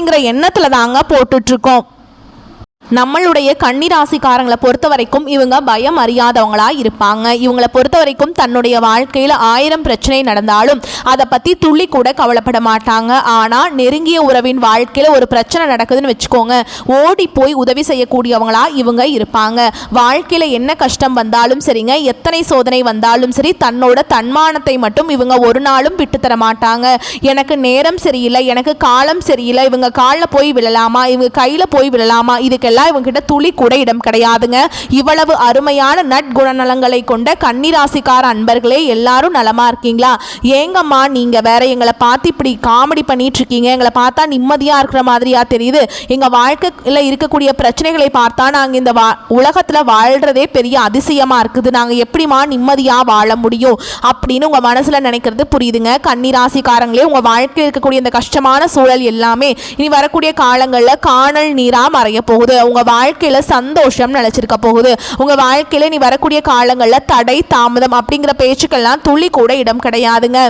அப்படிங்கிற எண்ணத்துல தாங்க போட்டுட்டு இருக்கோம் நம்மளுடைய கன்னிராசிக்காரங்களை பொறுத்த வரைக்கும் இவங்க பயம் அறியாதவங்களா இருப்பாங்க. இவங்களை பொறுத்த வரைக்கும் தன்னுடைய வாழ்க்கையில் ஆயிரம் பிரச்சனை நடந்தாலும் அதை பற்றி துள்ளி கூட கவலைப்பட மாட்டாங்க. ஆனால் நெருங்கிய உறவின் வாழ்க்கையில் ஒரு பிரச்சனை நடக்குதுன்னு வச்சுக்கோங்க. ஓடி போய் உதவி செய்யக்கூடியவங்களா இவங்க இருப்பாங்க. வாழ்க்கையில் என்ன கஷ்டம் வந்தாலும் சரிங்க எத்தனை சோதனை வந்தாலும் சரி தன்னோட தன்மானத்தை மட்டும் இவங்க ஒரு நாளும் விட்டு தர மாட்டாங்க. எனக்கு நேரம் சரியில்லை எனக்கு காலம் சரியில்லை இவங்க காலில் போய் விழலாமா இவங்க கையில் போய் விழலாமா இதுக்கெல்லாம் இவங்ககிட்ட துளி கூட இடம் கிடையாதுங்க. இவ்வளவு அருமையான நட்குணநலங்களை கொண்ட கன்னிராசிக்கார அன்பர்களே எல்லாரும் நலமா இருக்கீங்களா? ஏங்கம்மா நீங்க வேற எங்களை பார்த்து இப்படி காமெடி பண்ணிட்டு இருக்கீங்க எங்களை பார்த்தா நிம்மதியா இருக்கிற மாதிரியா தெரியுது. எங்க வாழ்க்கையில் இருக்கக்கூடிய பிரச்சனைகளை பார்த்தா நாங்க இந்த வா உலகத்துல வாழ்றதே பெரிய அதிசயமா இருக்குது. நாங்க எப்படிமா நிம்மதியா வாழ முடியும் அப்படின்னு உங்க மனசுல நினைக்கிறது புரியுதுங்க. கன்னிராசிக்காரங்களே உங்க வாழ்க்கையில் இருக்கக்கூடிய இந்த கஷ்டமான சூழல் எல்லாமே இனி வரக்கூடிய காலங்களில் காணல் நீரா மறைய போகுது. உங்கள் வாழ்க்கையில சந்தோஷம் நிலைச்சிருக்க போகுது. உங்கள் வாழ்க்கையில நீ வரக்கூடிய காலங்களில் தடை தாமதம் அப்படிங்கிற பேச்சுக்கெல்லாம் துளி கூட இடம் கிடையாதுங்க.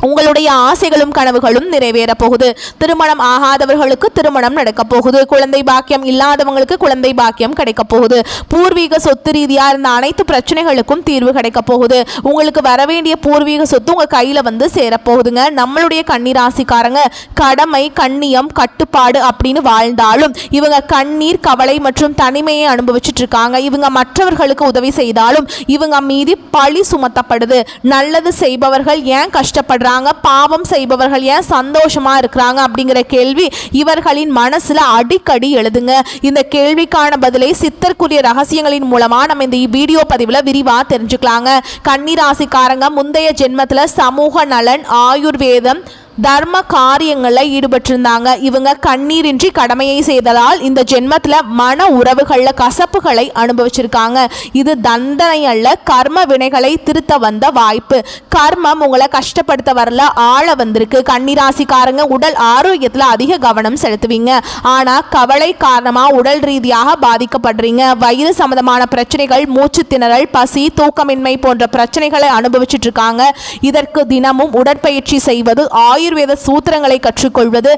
உங்களுடைய ஆசைகளும் கனவுகளும் நிறைவேற போகுது திருமணம் ஆகாதவர்களுக்கு திருமணம் நடக்க போகுது குழந்தை பாக்கியம் இல்லாதவங்களுக்கு குழந்தை பாக்கியம் கிடைக்க போகுது பூர்வீக சொத்து ரீதியாக இருந்த அனைத்து பிரச்சனைகளுக்கும் தீர்வு கிடைக்க போகுது உங்களுக்கு வரவேண்டிய பூர்வீக சொத்து உங்கள் கையில் வந்து சேரப்போகுதுங்க. நம்மளுடைய கண்ணீராசிக்காரங்க கடமை கண்ணியம் கட்டுப்பாடு அப்படின்னு வாழ்ந்தாலும் இவங்க கண்ணீர் கவலை மற்றும் தனிமையை அனுபவிச்சுட்டு இருக்காங்க. இவங்க மற்றவர்களுக்கு உதவி செய்தாலும் இவங்க மீது பழி சுமத்தப்படுது. நல்லது செய்பவர்கள் ஏன் கஷ்டப்படுறாங்க? பாவம் செய்பவர்கள் ஏன் சந்தோஷமா இருக்கிறாங்க அப்படிங்கிற கேள்வி இவர்களின் மனசுல அடிக்கடி எழுதுங்க. இந்த கேள்விக்கான பதிலை சித்தர்க்குரிய ரகசியங்களின் மூலமா நம்ம இந்த வீடியோ பதிவுல விரிவா தெரிஞ்சுக்கலாங்க. கன்னிராசிக்காரங்க முந்தைய ஜென்மத்துல சமூக நலன் ஆயுர்வேதம் தர்ம காரியங்களில் ஈடுபட்டிருந்தாங்க. இவங்க கண்ணீரின்றி கடமையை செய்ததால் இந்த ஜென்மத்தில் மன உறவுகளில் கசப்புகளை அனுபவிச்சிருக்காங்க. இது தண்டனை அல்ல கர்ம வினைகளை திருத்த வந்த வாய்ப்பு. கர்மம் உங்களை கஷ்டப்படுத்த வரல ஆழ வந்திருக்கு. கன்னிராசிக்காரங்க உடல் ஆரோக்கியத்தில் அதிக கவனம் செலுத்துவீங்க. ஆனால் கவலை காரணமாக உடல் ரீதியாக பாதிக்கப்படுறீங்க. வயிறு சம்பந்தமான பிரச்சனைகள் மூச்சு திணறல் பசி தூக்கமின்மை போன்ற பிரச்சனைகளை அனுபவிச்சுட்டு இருக்காங்க. இதற்கு தினமும் உடற்பயிற்சி செய்வது ஆயுர்வேத சூத்திரங்களை கற்றுக்கொள்வது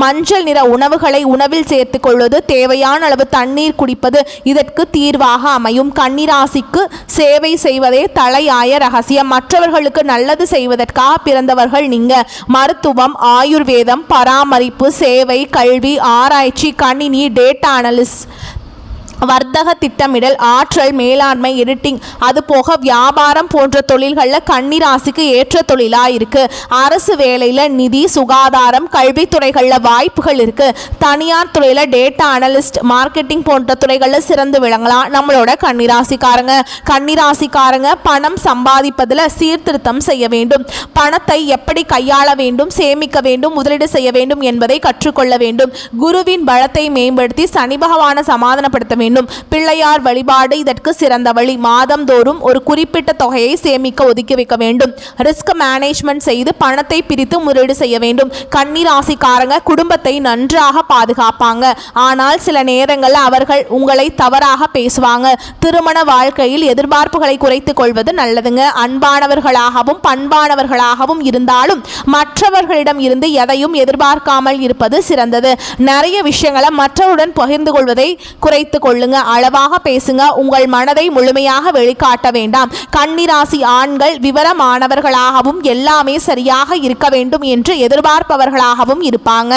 மஞ்சள் நிற உணவுகளை உணவில் சேர்த்துக் கொள்வது தேவையான அளவு தண்ணீர் குடிப்பது இதற்கு தீர்வாக அமையும். கன்னிராசிக்கு சேவை செய்வதே தலையாய ரகசியம். மற்றவர்களுக்கு நல்லது செய்வதற்காக பிறந்தவர்கள் நீங்க. மருத்துவம் ஆயுர்வேதம் பராமரிப்பு சேவை கல்வி ஆராய்ச்சி கணினி டேட்டா அனலிஸ்ட் வர்த்தக திட்டமிடல் ஆற்றல் மேலாண்மை எடிட்டிங் அது போக வியாபாரம் போன்ற தொழில்களில் கன்னிராசிக்கு ஏற்ற தொழிலாக இருக்கு அரசு வேலையில் நிதி சுகாதாரம் கல்வித்துறைகளில் வாய்ப்புகள் இருக்கு. தனியார் துறையில் டேட்டா அனலிஸ்ட் மார்க்கெட்டிங் போன்ற துறைகளில் சிறந்து விளங்கலாம் நம்மளோட கன்னிராசிக்காரங்க. கன்னிராசிக்காரங்க பணம் சம்பாதிப்பதில் சீர்திருத்தம் செய்ய வேண்டும். பணத்தை எப்படி கையாள வேண்டும் சேமிக்க வேண்டும் முதலீடு செய்ய வேண்டும் என்பதை கற்றுக்கொள்ள வேண்டும். குருவின் பலத்தை மேம்படுத்தி சனி பகவானை சமாதானப்படுத்த வேண்டும். பிள்ளையார் வழிபாடு இதற்கு சிறந்த வழி. மாதந்தோறும் ஒரு குறிப்பிட்ட தொகையை சேமிக்க ஒதுக்கி வைக்க வேண்டும். ரிஸ்க் மேனேஜ்மெண்ட் செய்து பணத்தை பிரித்து முதலீடு செய்ய வேண்டும். கண்ணீர் ராசிக்காரங்க குடும்பத்தை நன்றாக பாதுகாப்பாங்க. ஆனால் சில நேரங்களில் அவர்கள் உங்களை தவறாக பேசுவாங்க. திருமண வாழ்க்கையில் எதிர்பார்ப்புகளை குறைத்துக் கொள்வது நல்லதுங்க. அன்பானவர்களாகவும் பண்பானவர்களாகவும் இருந்தாலும் மற்றவர்களிடம் இருந்து எதையும் எதிர்பார்க்காமல் இருப்பது சிறந்தது. நிறைய விஷயங்களை மற்றவருடன் பகிர்ந்து கொள்வதை குறைத்து கொள்ள கொள்ளுங்க அளவாக பேசுங்க உங்கள் மனதை முழுமையாக வெளிக்காட்ட வேண்டாம். கன்னிராசி ஆண்கள் விவரமானவர்களாகவும் எல்லாமே சரியாக இருக்க வேண்டும் என்று எதிர்பார்ப்பவர்களாகவும் இருப்பாங்க.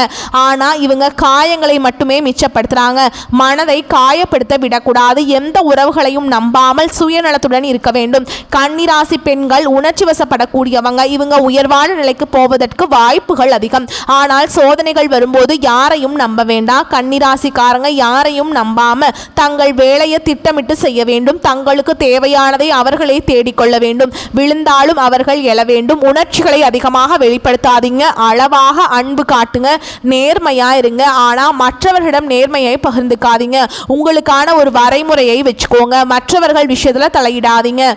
ஆனா இவங்க காயங்களை மட்டுமே மிச்சப்படுத்துறாங்க. மனதை காயப்படுத்த விடக்கூடாது. எந்த உறவுகளையும் நம்பாமல் சுயநலத்துடன் இருக்க வேண்டும். கன்னிராசி பெண்கள் உணர்ச்சி வசப்படக்கூடியவங்க. இவங்க உயர்வான நிலைக்கு போவதற்கு வாய்ப்புகள் அதிகம். ஆனால் சோதனைகள் வரும்போது யாரையும் நம்ப வேண்டாம். கன்னிராசிக்காரங்க யாரையும் நம்பாம தங்கள் வேலையை திட்டமிட்டு செய்ய வேண்டும். தங்களுக்கு தேவையானதை அவர்களே தேடிக்கொள்ள வேண்டும். விழுந்தாலும் அவர்கள் எழ வேண்டும். உணர்ச்சிகளை அதிகமாக வெளிப்படுத்தாதீங்க. அளவாக அன்பு காட்டுங்க. நேர்மையா இருங்க. ஆனால் மற்றவர்களிடம் நேர்மையை பகிர்ந்துக்காதீங்க. உங்களுக்கான ஒரு வரைமுறையை வச்சுக்கோங்க. மற்றவர்கள் விஷயத்தில் தலையிடாதீங்க.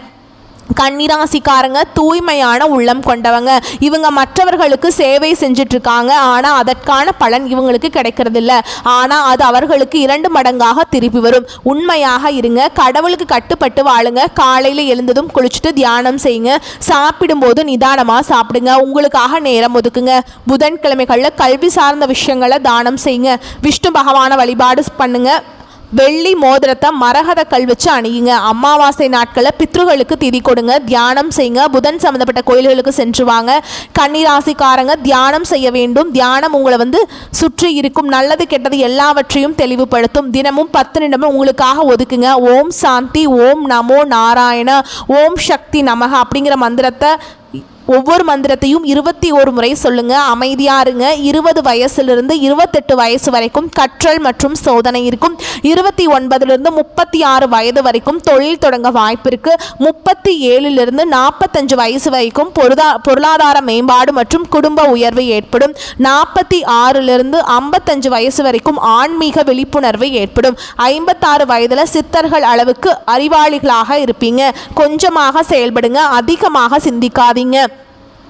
கன்னிராசிக்காரங்க தூய்மையான உள்ளம் கொண்டவங்க. இவங்க மற்றவர்களுக்கு சேவை செஞ்சிட்ருக்காங்க. ஆனால் அதற்கான பலன் இவங்களுக்கு கிடைக்கிறதில்ல. ஆனால் அது அவர்களுக்கு இரண்டு மடங்காக திருப்பி வரும். உண்மையாக இருங்க. கடவுளுக்கு கட்டுப்பட்டு வாழுங்க. காலையில் எழுந்ததும் குளிச்சுட்டு தியானம் செய்யுங்க. சாப்பிடும்போது நிதானமாக சாப்பிடுங்க. உங்களுக்காக நேரம் ஒதுக்குங்க. புதன்கிழமைகளில் கல்வி சார்ந்த விஷயங்களை தானம் செய்யுங்க. விஷ்ணு பகவானை வழிபாடு பண்ணுங்கள் வெள்ளி மோதிரத்தை மரகத கல் வச்சு அணியுங்க. அமாவாசை நாட்களில் பித்ருகளுக்கு திதி கொடுங்க. தியானம் செய்யுங்க. புதன் சம்மந்தப்பட்ட கோயில்களுக்கு சென்று வாங்க. கன்னிராசிக்காரங்க தியானம் செய்ய வேண்டும். தியானம் உங்களை வந்து சுற்றி இருக்கும். நல்லது கெட்டது எல்லாவற்றையும் தெளிவுபடுத்தும். தினமும் பத்து நிமிடம் உங்களுக்காக ஒதுக்குங்க. ஓம் சாந்தி ஓம் நமோ நாராயண ஓம் சக்தி நமக அப்படிங்கிற மந்திரத்தை ஒவ்வொரு மந்திரத்தையும் இருபத்தி ஒரு முறை சொல்லுங்க. அமைதியா இருங்க. இருபது வயசுலிருந்து இருபத்தெட்டு வயசு வரைக்கும் கற்றல் மற்றும் சோதனை இருக்கும். இருபத்தி ஒன்பதுலேருந்து முப்பத்தி ஆறு வயது வரைக்கும் தொழில் தொடங்க வாய்ப்பு இருக்கு. முப்பத்தி ஏழுலேருந்து நாற்பத்தஞ்சு வயசு வரைக்கும் பொருளா பொருளாதார மேம்பாடு மற்றும் குடும்ப உயர்வு ஏற்படும். நாற்பத்தி ஆறுலிருந்து ஐம்பத்தஞ்சு வயசு வரைக்கும் ஆன்மீக விழிப்புணர்வு ஏற்படும். ஐம்பத்தாறு வயதில் சித்தர்கள் அளவுக்கு அறிவாளிகளாக இருப்பீங்க. கொஞ்சமாக செயல்படுங்க. அதிகமாக சிந்திக்காதீங்க.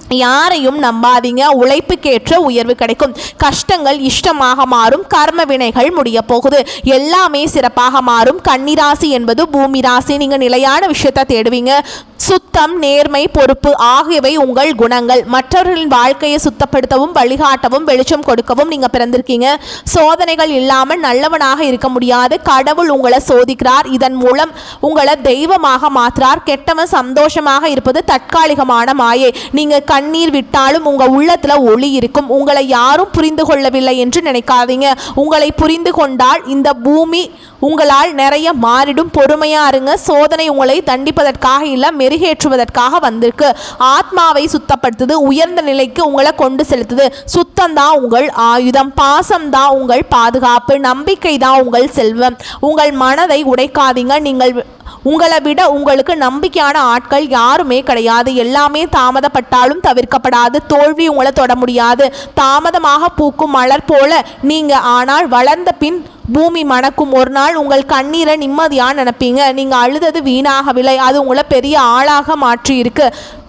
யாரையும் நம்பாதீங்க. உழைப்புக்கேற்ற உயர்வு கிடைக்கும். கஷ்டங்கள் இஷ்டமாக மாறும். கர்ம வினைகள் முடிய போகுது. எல்லாமே சிறப்பாக மாறும். கன்னிராசி என்பது பூமி ராசி. நீங்கள் நிலையான விஷயத்தை தேடுவீங்க. சுத்தம் நேர்மை பொறுப்பு ஆகியவை உங்கள் குணங்கள். மற்றவர்களின் வாழ்க்கையை சுத்தப்படுத்தவும் வழிகாட்டவும் வெளிச்சம் கொடுக்கவும் நீங்கள் பிறந்திருக்கீங்க. சோதனைகள் இல்லாமல் நல்லவனாக இருக்க முடியாது. கடவுள் உங்களை சோதிக்கிறார். இதன் மூலம் உங்களை தெய்வமாக மாற்றுறார் கெட்டவன் சந்தோஷமாக இருப்பது தற்காலிகமான மாயை. நீங்கள் கண்ணீர் விட்டாலும் உங்கள் உள்ளத்தில் ஒளி இருக்கும். உங்களை யாரும் புரிந்து கொள்ளவில்லை என்று நினைக்காதீங்க. உங்களை புரிந்து கொண்டால் இந்த பூமி உங்களால் நிறைய மாறிடும். பொறுமையா இருங்க. சோதனை உங்களை தண்டிப்பதற்காக இல்லை மெருகேற்றுவதற்காக வந்திருக்கு. ஆத்மாவை சுத்தப்படுத்துது உயர்ந்த நிலைக்கு உங்களை கொண்டு செலுத்துது. சுத்தம் தான் உங்கள் ஆயுதம் பாசம் தான் உங்கள் பாதுகாப்பு நம்பிக்கை தான் உங்கள் செல்வம். உங்கள் மனதை உடைக்காதீங்க. நீங்கள் உங்களை விட உங்களுக்கு நம்பிக்கையான ஆட்கள் யாருமே கிடையாது. எல்லாமே தாமதப்பட்டாலும் தவிர்க்கப்படாது. தோல்வி உங்களை தொட முடியாது. தாமதமாக பூக்கும் மலர் போல நீங்க ஆனால் வளர்ந்த பின் பூமி மணக்கும் ஒரு நாள் உங்கள் கண்ணீரை நிம்மதியாக நினைப்பீங்க. நீங்கள் அழுதது வீணாகவில்லை. அது உங்களை பெரிய ஆளாக மாற்றி இருக்கு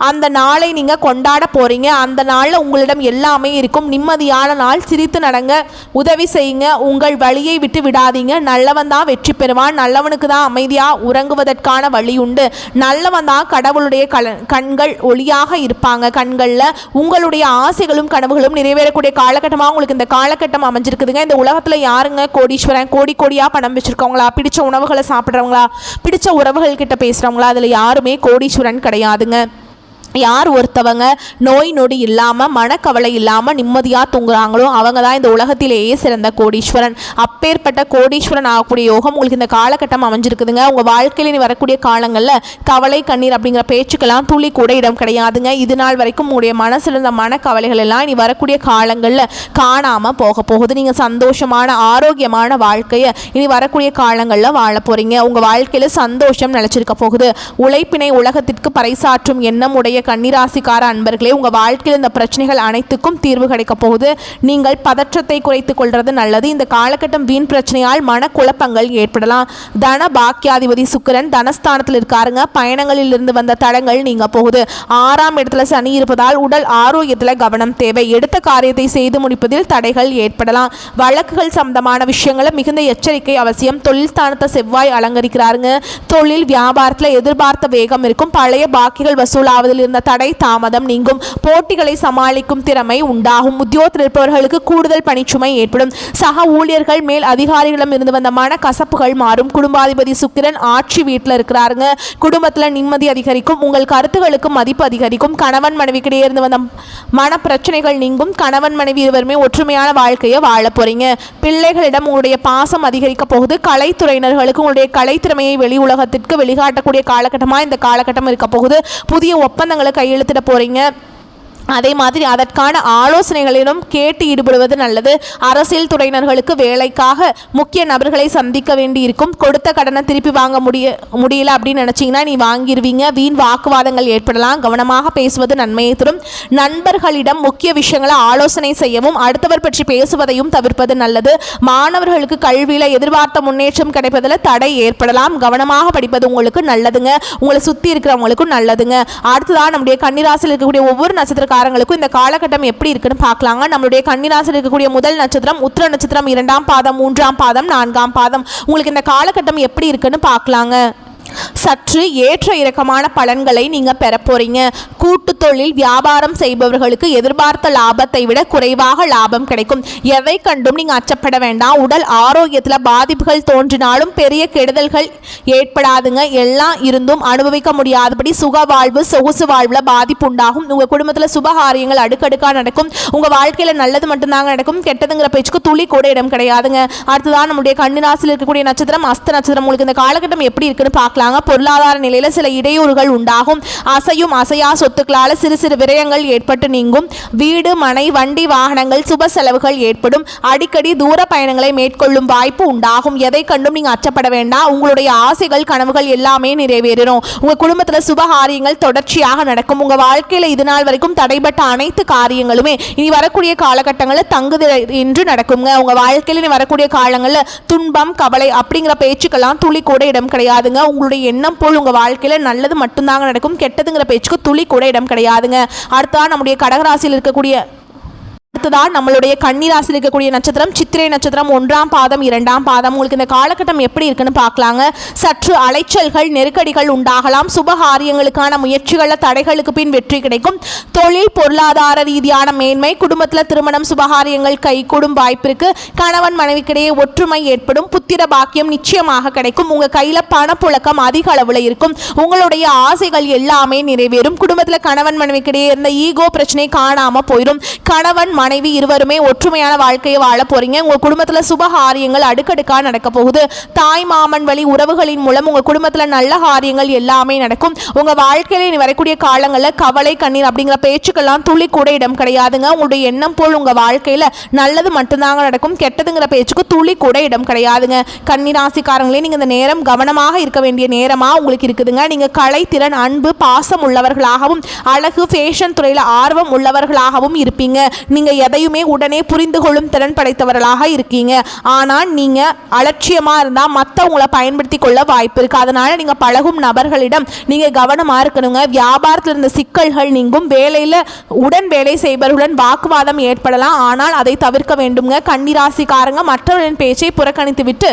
அந்த நாளை நீங்கள் கொண்டாட போகிறீங்க அந்த நாளில் உங்களிடம் எல்லாமே இருக்கும். நிம்மதியான நாள். சிரித்து நடங்க. உதவி செய்யுங்க. உங்கள் வழியை விட்டு விடாதீங்க. நல்லவன் தான் வெற்றி பெறுவான். நல்லவனுக்கு தான் அமைதியாக உறங்குவதற்கான வழி உண்டு. நல்லவன் தான் கடவுளுடைய கண்கள் ஒளியாக இருப்பாங்க. கண்களில் உங்களுடைய ஆசைகளும் கனவுகளும் நிறைவேறக்கூடிய காலகட்டமாக உங்களுக்கு இந்த காலகட்டம் அமைஞ்சிருக்குதுங்க. இந்த உலகத்தில் யாருங்க கோடீஸ்வரன்? கோடி கோடியாக பணம் வச்சுருக்கவங்களா? பிடிச்ச உணவுகளை சாப்பிட்றவங்களா? பிடிச்ச உறவுகள் கிட்ட பேசுகிறவங்களா அதில் யாருமே கோடீஸ்வரன் கிடையாதுங்க. யார் ஒருத்தவங்க நோய் நொடி இல்லாமல் மனக்கவலை இல்லாமல் நிம்மதியாக தூங்குறாங்களோ அவங்க தான் இந்த உலகத்திலேயே சிறந்த கோடீஸ்வரன். அப்பேற்பட்ட கோடீஸ்வரன் ஆகக்கூடிய யோகம் உங்களுக்கு இந்த காலகட்டம் அமைஞ்சிருக்குதுங்க. உங்கள் வாழ்க்கையில் இனி வரக்கூடிய காலங்களில் கவலை கண்ணீர் அப்படிங்கிற பேச்சுக்கெல்லாம் துளி கூட இடம் கிடையாதுங்க. இது நாள் வரைக்கும் உங்களுடைய மனசில் இருந்த மனக்கவலைகள் எல்லாம் இனி வரக்கூடிய காலங்களில் காணாமல் போக போகுது. நீங்கள் சந்தோஷமான ஆரோக்கியமான வாழ்க்கையை இனி வரக்கூடிய காலங்களில் வாழ போகிறீங்க உங்கள் வாழ்க்கையில் சந்தோஷம் நிலச்சிருக்க போகுது. உழைப்பினை உலகத்திற்கு பறைசாற்றும் எண்ணம் உடைய கன்னிராசிக்கார அன்பர்களே உங்கள் வாழ்க்கையில் இந்த பிரச்சனைகள் அனைத்துக்கும் தீர்வு கிடைக்க போகுது. நீங்கள் பதற்றத்தை குறைத்துக் கொள்வது நல்லது. இந்த காலகட்டம் வீண் பிரச்சனையால் மனக்குழப்பங்கள் ஏற்படலாம். தன பாக்கியாதிபதி சுக்கிரன் தனஸ்தானத்தில் இருக்காருங்க. பயணங்களில் இருந்து வந்த தடங்கள் நீங்க போகுது. ஆறாம் இடத்துல சனி இருப்பதால் உடல் ஆரோக்கியத்தில் கவனம் தேவை. எடுத்த காரியத்தை செய்து முடிப்பதில் தடைகள் ஏற்படலாம். வழக்குகள் சம்பந்தமான விஷயங்களை மிகுந்த எச்சரிக்கை அவசியம். தொழில் ஸ்தானத்தை செவ்வாய் அலங்கரிக்கிறாருங்க. தொழில் வியாபாரத்தில் எதிர்பார்த்த வேகம் இருக்கும். பழைய பாக்கிகள் வசூலாவதில் இருந்த தடை தாமதம் நீங்கும். போட்டிகளை சமாளிக்கும் திறமை உண்டாகும். உத்தியோகத்தில் இருப்பவர்களுக்கு கூடுதல் பணிச்சுமை ஏற்படும். சக ஊழியர்கள் மேல் அதிகாரிகளிடம் இருந்து வந்த மன கசப்புகள் மாறும். குடும்பாதிபதி சுக்கிரன் ஆட்சி வீட்டில் இருக்கிறாருங்க. குடும்பத்தில் நிம்மதி அதிகரிக்கும். உங்கள் கருத்துகளுக்கு மதிப்பு அதிகரிக்கும். கணவன் மனைவிக்கிடையே இருந்து வந்த மன பிரச்சனைகள் நீங்கும். கணவன் மனைவி இருவருமே ஒற்றுமையான வாழ்க்கையை வாழ போறீங்க. பிள்ளைகளிடம் உங்களுடைய பாசம் அதிகரிக்க போகுது. கலைத்துறையினர்களுக்கு உங்களுடைய கலைத்திறமையை வெளி உலகத்திற்கு வெளிகாட்டக்கூடிய காலகட்டமாக இந்த காலகட்டம் இருக்க போகுது. புதிய ஒப்பந்தங்கள் கையெழுத்திட போறீங்க. அதே மாதிரி அதற்கான ஆலோசனைகளிலும் கேட்டு ஈடுபடுவது நல்லது. அரசியல் துறையினர்களுக்கு வேலைக்காக முக்கிய நபர்களை சந்திக்க வேண்டி இருக்கும் கொடுத்த கடனை திருப்பி வாங்க முடிய முடியல அப்படின்னு நினச்சிங்கன்னா நீ வாங்கிடுவீங்க வீண் வாக்குவாதங்கள் ஏற்படலாம். கவனமாக பேசுவது நன்மையை தரும். நண்பர்களிடம் முக்கிய விஷயங்களை ஆலோசனை செய்யவும் அடுத்தவர் பற்றி பேசுவதையும் தவிர்ப்பது நல்லது. மாணவர்களுக்கு கல்வியில் எதிர்பார்த்த முன்னேற்றம் கிடைப்பதில் தடை ஏற்படலாம். கவனமாக படிப்பது உங்களுக்கு நல்லதுங்க. உங்களை சுற்றி இருக்கிறவங்களுக்கும் நல்லதுங்க. அடுத்ததான் நம்முடைய கன்னிராசியில் இருக்கக்கூடிய ஒவ்வொரு நட்சத்திரக்காரங்களுக்கும் இந்த காலகட்டம் எப்படி இருக்குன்னு பார்க்கலாங்க. நம்மளுடைய கன்னிராசியில் இருக்கக்கூடிய முதல் நட்சத்திரம் உத்திர நட்சத்திரம் இரண்டாம் பாதம் மூன்றாம் பாதம் நான்காம் பாதம். உங்களுக்கு இந்த காலகட்டம் எப்படி இருக்குன்னு பார்க்கலாங்க. சற்று ஏற்ற இறக்கமான பலன்களை நீங்கள் பெற போறீங்க. கூட்டு தொழில் வியாபாரம் செய்பவர்களுக்கு எதிர்பார்த்த லாபத்தை விட குறைவாக லாபம் கிடைக்கும். எதை கண்டும் நீங்கள் அச்சப்பட வேண்டாம். உடல் ஆரோக்கியத்தில் பாதிப்புகள் தோன்றினாலும் பெரிய கெடுதல்கள் ஏற்படாதுங்க. எல்லாம் இருந்தும் அனுபவிக்க முடியாதபடி சுக வாழ்வு சொகுசு வாழ்வில் பாதிப்பு உண்டாகும். உங்கள் குடும்பத்தில் சுபகாரியங்கள் அடுக்கடுக்காக நடக்கும். உங்கள் வாழ்க்கையில் நல்லது மட்டும்தாங்க நடக்கும். கெட்டதுங்கிற பேச்சுக்கு துளி கூட இடம் கிடையாதுங்க. அடுத்ததான் நம்முடைய கன்னிராசியில் இருக்கக்கூடிய நட்சத்திரம் அஸ்த நட்சத்திரம். உங்களுக்கு இந்த காலகட்டம் எப்படி இருக்குன்னு பார்க்கலாங்க. பொருளாதார நிலையில சில இடையூறுகள் உண்டாகும். அசையும் அசையா சொத்துக்களால சிறு சிறு விரயங்கள் ஏற்பட்டு நீங்கும். வீடு மனை வண்டி வாகனங்கள் சுப செலவுகள் ஏற்படும். அடிக்கடி தூர பயணங்களை மேற்கொள்ளும் வாய்ப்பு உண்டாகும். எதை கண்டும் நீங்க அச்சப்பட வேண்டாம். உங்களுடைய ஆசைகள் கனவுகள் எல்லாமே நிறைவேறும் உங்க குடும்பத்துல சுப காரியங்கள் தொடர்ச்சியாக நடக்கும். உங்க வாழ்க்கையில இது நாள் வரைக்கும் தடைபட்ட அனைத்து காரியங்களுமே இனி வரக்கூடிய காலகட்டங்களில் தங்குது என்று நடக்குங்க. உங்க வாழ்க்கையில இனி வரக்கூடிய காலங்களில் துன்பம் கவலை அப்படிங்கிற பேச்சுக்கெல்லாம் துளி கூட இடம் கிடையாதுங்க. உங்களுடைய எண்ணம் போல் உங்க வாழ்க்கையில் நல்லது மட்டும்தாங்க நடக்கும் கெட்டதுங்கிற பேச்சுக்கு துளி கூட இடம் கிடையாதுங்க. அடுத்தா நம்முடைய கடகராசியில் இருக்கக்கூடிய அடுத்ததான் நம்மளுடைய கன்னிராசியில் இருக்கக்கூடிய நட்சத்திரம் சித்திரை நட்சத்திரம் ஒன்றாம் பாதம் இரண்டாம் பாதம் உங்களுக்கு இந்த காலகட்டம் எப்படி இருக்குன்னு பார்க்கலாங்க. சற்று அலைச்சல்கள் நெருக்கடிகள் உண்டாகலாம். சுபகாரியங்களுக்கான முயற்சிகளில் தடைகளுக்கு பின் வெற்றி கிடைக்கும். தொழில் பொருளாதார ரீதியான மேன்மை குடும்பத்தில் திருமணம் சுபகாரியங்கள் கைகூடும் வாய்ப்பிற்கு கணவன் மனைவிக்கிடையே ஒற்றுமை ஏற்படும். புத்திர பாக்கியம் நிச்சயமாக கிடைக்கும். உங்க கையில பணப்புழக்கம் அதிக அளவில் இருக்கும். உங்களுடைய ஆசைகள் எல்லாமே நிறைவேறும். குடும்பத்தில் கணவன் மனைவிக்கிடையே இருந்த ஈகோ பிரச்சனை காணாம போயிடும் கணவன் மனைவி இருவருமே ஒற்றுமையான வாழ்க்கையை வாழ போறீங்க. உங்க குடும்பத்துல சுப காரியங்கள் அடுக்கடுக்கா நடக்க போகுது. தாய் மாமன் வழி உறவுகளின் மூலம் உங்க குடும்பத்துல நல்ல காரியங்கள் எல்லாமே நடக்கும். உங்க வாழ்க்கையில இனி வரக்கூடிய காலங்களில் கவலை கண்ணீர் அப்படிங்கிற பேச்சுக்கெல்லாம் துளி கூட இடம் கிடையாதுங்க. உங்களுடைய எண்ணம் போல் உங்க வாழ்க்கையில நல்லது மட்டும்தாங்க நடக்கும். கெட்டதுங்கிற பேச்சுக்கு துளி கூட இடம் கிடையாதுங்க. கன்னிராசிக்காரங்களே நீங்க இந்த நேரம் கவனமாக இருக்க வேண்டிய நேரமா உங்களுக்கு இருக்குதுங்க. நீங்க கலை திறன் அன்பு பாசம் உள்ளவர்களாகவும் அழகு ஃபேஷன் துறையில ஆர்வம் உள்ளவர்களாகவும் இருப்பீங்க. நீங்கள் எதையுமே உடனே புரிந்து கொள்ளும் திறன் படைத்தவர்களாக இருக்கீங்க. ஆனால் நீங்கள் அலட்சியமா இருந்தால் மற்றவங்கள பயன்படுத்தி கொள்ள வாய்ப்பு இருக்கு. அதனால் நீங்கள் பழகும் நபர்களிடம் நீங்கள் கவனமாக இருக்கணுங்க. வியாபாரத்தில் இருந்த சிக்கல்கள் நீங்கும். வேலையில் உடன் வேலை செய்பவர்களுடன் வாக்குவாதம் ஏற்படலாம். ஆனால் அதை தவிர்க்க வேண்டுங்க கன்னிராசிக்காரங்க மற்றவர்களின் பேச்சை புறக்கணித்து விட்டு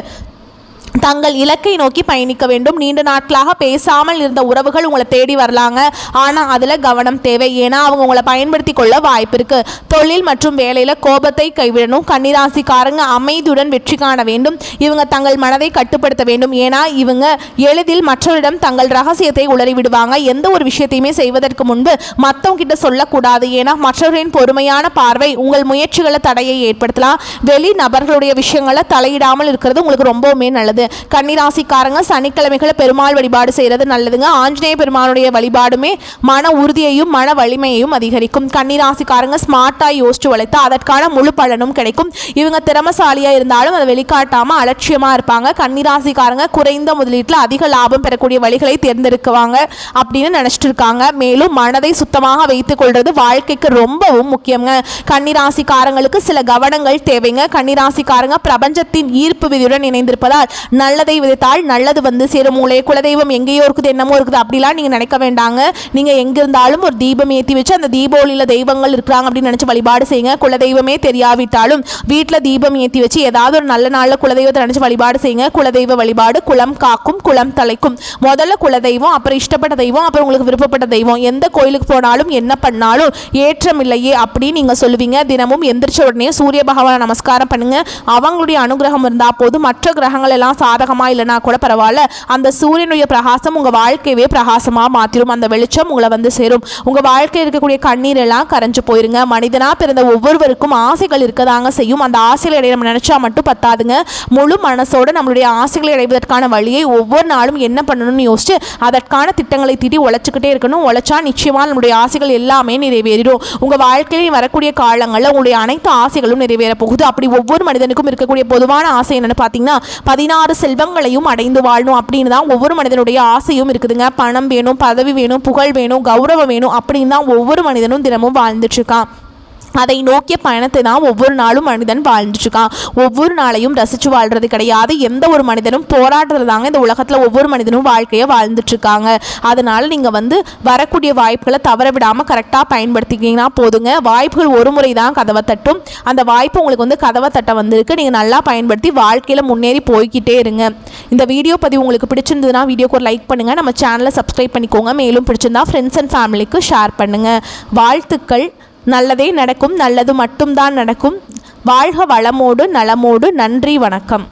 தங்கள் இலக்கை நோக்கி பயணிக்க வேண்டும். நீண்ட நாட்களாக பேசாமல் இருந்த உறவுகள் உங்களை தேடி வரலாங்க. ஆனால் அதில் கவனம் தேவை. ஏன்னா அவங்க உங்களை பயன்படுத்தி கொள்ள வாய்ப்பு இருக்கு. தொழில் மற்றும் வேலையில் கோபத்தை கைவிடணும். கன்னிராசிக்காரங்க அமைதியுடன் வெற்றி காண வேண்டும். இவங்க தங்கள் மனதை கட்டுப்படுத்த வேண்டும். ஏன்னா இவங்க எளிதில் மற்றவரிடம் தங்கள் ரகசியத்தை உளறி விடுவாங்க. எந்த ஒரு விஷயத்தையுமே செய்வதற்கு முன்பு மற்றவங்க கிட்ட சொல்லக்கூடாது. ஏன்னா மற்றவரின் பொறுமையான பார்வை உங்கள் முயற்சிகளை தடையை ஏற்படுத்தலாம். வெளி நபர்களுடைய விஷயங்களை தலையிடாமல் இருக்கிறது உங்களுக்கு ரொம்பவுமே நல்லது. கன்னிராசிக்காரங்க சனிக்கிழமைகளை பெருமாள் வழிபாடு செய்கிறது நல்லதுங்க. ஆஞ்சநேய பெருமானுடைய வழிபாடுமே மன உறுதியையும் மன வலிமையையும் அதிகரிக்கும். கன்னிராசிக்காரங்க ஸ்மார்ட்டாக யோசிச்சு வளைத்து அதற்கான முழு பலனும் கிடைக்கும். இவங்க திறமசாலியாக இருந்தாலும் அதை வெளிக்காட்டாமல் அலட்சியமாக இருப்பாங்க. கன்னிராசிக்காரங்க குறைந்த முதலீட்டில் அதிக லாபம் பெறக்கூடிய வழிகளை தேர்ந்தெடுக்குவாங்க அப்படின்னு நினச்சிட்டு இருக்காங்க மேலும் மனதை சுத்தமாக வைத்துக் கொள்வது வாழ்க்கைக்கு ரொம்பவும் முக்கியங்க கன்னிராசிக்காரங்களுக்கு சில கவனங்கள் தேவைங்க. கன்னிராசிக்காரங்க பிரபஞ்சத்தின் ஈர்ப்பு விதியுடன் இணைந்திருப்பதால் நல்லதை விதைத்தால் நல்லது வந்து சேரும். உங்களே குலதெய்வம் எங்கேயோ இருக்குது என்னமோ இருக்குது அப்படிலாம் நீங்கள் நினைக்க வேண்டாங்க. நீங்கள் எங்கே இருந்தாலும் ஒரு தீபம் ஏற்றி வச்சு அந்த தீப ஒளியில் தெய்வங்கள் இருக்கிறாங்க அப்படின்னு நினச்சி வழிபாடு செய்யுங்க. குலதெய்வமே தெரியாவிட்டாலும் வீட்டில் தீபம் ஏற்றி வச்சு ஏதாவது ஒரு நல்ல நாளில் குலதெய்வத்தை நினச்சி வழிபாடு செய்யுங்க. குலதெய்வ வழிபாடு குலம் காக்கும் குலம் தலைக்கும். முதல்ல குலதெய்வம் அப்புறம் இஷ்டப்பட்ட தெய்வம் அப்புறம் உங்களுக்கு விருப்பப்பட்ட தெய்வம். எந்த கோயிலுக்கு போனாலும் என்ன பண்ணாலும் ஏற்றம் இல்லையே அப்படின்னு நீங்கள் சொல்லுவீங்க. தினமும் எந்திரிச்ச உடனே சூரிய பகவானை நமஸ்காரம் பண்ணுங்க. அவங்களுடைய அனுகிரகம் இருந்தால் போதும். மற்ற கிரகங்கள் எல்லாம் சாதகமாக இல்லைனா கூட பரவாயில்ல. அந்த சூரியனுடைய பிரகாசம் உங்கள் வாழ்க்கையவே பிரகாசமாக மாற்றிடும் அந்த வெளிச்சம் உங்களை வந்து சேரும். உங்கள் வாழ்க்கையில் இருக்கக்கூடிய கண்ணீர் எல்லாம் கரைஞ்சு போயிருங்க. மனிதனாக பிறந்த ஒவ்வொருவருக்கும் ஆசைகள் இருக்கதாங்க செய்யும். அந்த ஆசைகளை அடைய நம்ம நினச்சா மட்டும் பத்தாதுங்க. முழு மனசோட நம்மளுடைய ஆசைகளை அடைவதற்கான வழியை ஒவ்வொரு நாளும் என்ன பண்ணணும்னு யோசிச்சு அதற்கான திட்டங்களை திட்டி உழைச்சிக்கிட்டே இருக்கணும். உழைச்சா நிச்சயமாக நம்மளுடைய ஆசைகள் எல்லாமே நிறைவேறிடும். உங்கள் வாழ்க்கையில் வரக்கூடிய காலங்களில் உங்களுடைய அனைத்து ஆசைகளும் நிறைவேற போகுது. அப்படி ஒவ்வொரு மனிதனுக்கும் இருக்கக்கூடிய பொதுவான ஆசை என்னென்னு பார்த்தீங்கன்னா பதினாறு செல்வங்களையும் அடைந்து வாழணும் அப்படின்னு தான் ஒவ்வொரு மனிதனுடைய ஆசையும் இருக்குதுங்க. பணம் வேணும் பதவி வேணும் புகழ் வேணும் கௌரவம் வேணும் அப்படின்னு தான் ஒவ்வொரு மனிதனும் தினமும் வாழ்ந்துட்டு இருக்கான். அதை நோக்கிய பயணத்தை தான் ஒவ்வொரு நாளும் மனிதன் வாழ்ந்துட்டுருக்கான் ஒவ்வொரு நாளையும் ரசித்து வாழ்கிறது கிடையாது. எந்த ஒரு மனிதனும் போராடுறது தாங்க இந்த உலகத்தில் ஒவ்வொரு மனிதனும் வாழ்க்கையை வாழ்ந்துட்டுருக்காங்க. அதனால் நீங்கள் வந்து வரக்கூடிய வாய்ப்புகளை தவற விடாமல் கரெக்டாக பயன்படுத்திக்கிங்கன்னா போதுங்க. வாய்ப்புகள் ஒரு முறை தான் கதவை தட்டும். அந்த வாய்ப்பு உங்களுக்கு வந்து கதவை தட்ட வந்திருக்கு. நீங்கள் நல்லா பயன்படுத்தி வாழ்க்கையில் முன்னேறி போய்கிட்டே இருங்க. இந்த வீடியோ பதிவு உங்களுக்கு பிடிச்சிருந்ததுன்னா வீடியோக்கு ஒரு லைக் பண்ணுங்கள் நம்ம சேனலை சப்ஸ்கிரைப் பண்ணிக்கோங்க. மேலும் பிடிச்சிருந்தா ஃப்ரெண்ட்ஸ் அண்ட் ஃபேமிலிக்கு ஷேர் பண்ணுங்கள் வாழ்த்துக்கள். நல்லதே நடக்கும் நல்லது மட்டும்தான் நடக்கும். வாழ்க வளமோடு நலமோடு நன்றி வணக்கம்.